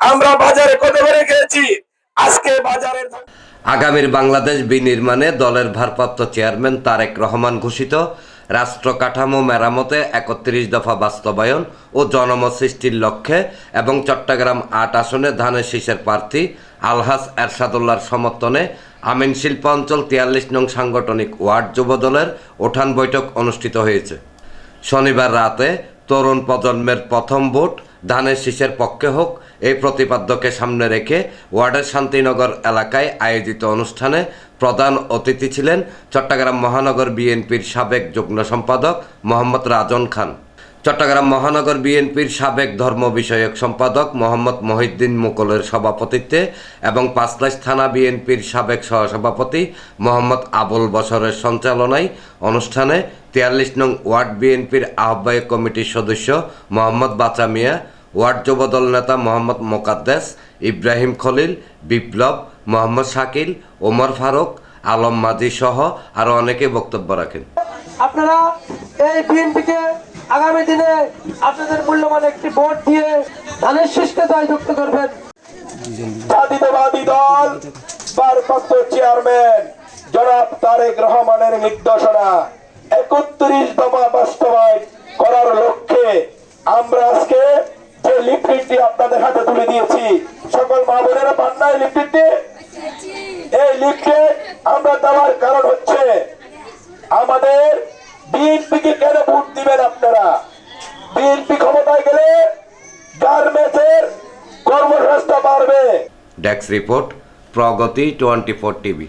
আমরা বাজারে কত করে খেয়েছি আজকে আগামীর বাংলাদেশ বিনির্মাণে দলের ভারপ্রাপ্ত চেয়ারম্যান তারেক রহমান ঘোষিত রাষ্ট্র কাঠামো মেরামতে একত্রিশ দফা বাস্তবায়ন ও জনমত সৃষ্টির লক্ষ্যে এবং চট্টগ্রাম আট আসনে ধানের শীষের প্রার্থী আলহাস এরশাদুল্লার সমর্থনে আমিন শিল্পাঞ্চল তিয়াল্লিশ নং সাংগঠনিক ওয়ার্ড যুবদলের ওঠান বৈঠক অনুষ্ঠিত হয়েছে। শনিবার রাতে তরুণ প্রজন্মের প্রথম ভোট ধানের শীষের পক্ষে হোক, এই প্রতিপাদ্যকে সামনে রেখে ওয়ার্ডের শান্তিনগর এলাকায় আয়োজিত অনুষ্ঠানে প্রধান অতিথি ছিলেন চট্টগ্রাম মহানগর বিএনপির সাবেক যুগ্ম সম্পাদক মোহাম্মদ রাজন খান। চট্টগ্রাম মহানগর বিএনপির সাবেক ধর্ম বিষয়ক সম্পাদক মোহাম্মদ মহিউদ্দিন মুকলের সভাপতিত্বে এবং পাঁচলাইশ থানা বিএনপির সাবেক সহসভাপতি মোহাম্মদ আবুল বসরের সঞ্চালনায় অনুষ্ঠানে তিয়াল্লিশ নং ওয়ার্ড বিএনপির আহ্বায়ক কমিটির সদস্য মোহাম্মদ বাচা মিয়া ওয়ার্ড যুবদল নেতা মোহাম্মদ মোকাদ্দেস, ইব্রাহিম খলিল, বিপ্লব, মোহাম্মদ শাকিল, ওমর ফারুক, আলম মাঝি সহ আরও অনেকে বক্তব্য রাখেন। আপনারা এই বিএনপিকে আগামী দিনে আপনাদের মূল্যবান একটি ভোট দিয়ে ধানের শীষকে জয়যুক্ত করবেন। জাতীয়তাবাদী দল, ভারপ্রাপ্ত চেয়ারম্যান জনাব তারেক রহমানের নির্দেশনা একত্রিশ দফা বাস্তবায়ন করার লক্ষ্যে আমরা লিফলেটটি আপনাদের হাতে তুলে দিয়েছি। সকল মা বোনেরা পান না এই এই লিফলেট আমরা দেওয়ার কারণ হচ্ছে, আমাদের বিএনপিকে কেন ভোট দিবেন আপনারা? বিএনপি ক্ষমতায় গেলে গার্মেন্টসের কর্মসংস্থান বাড়বে। ডেস্ক রিপোর্ট প্রগতি টোয়েন্টি ফোর টিভি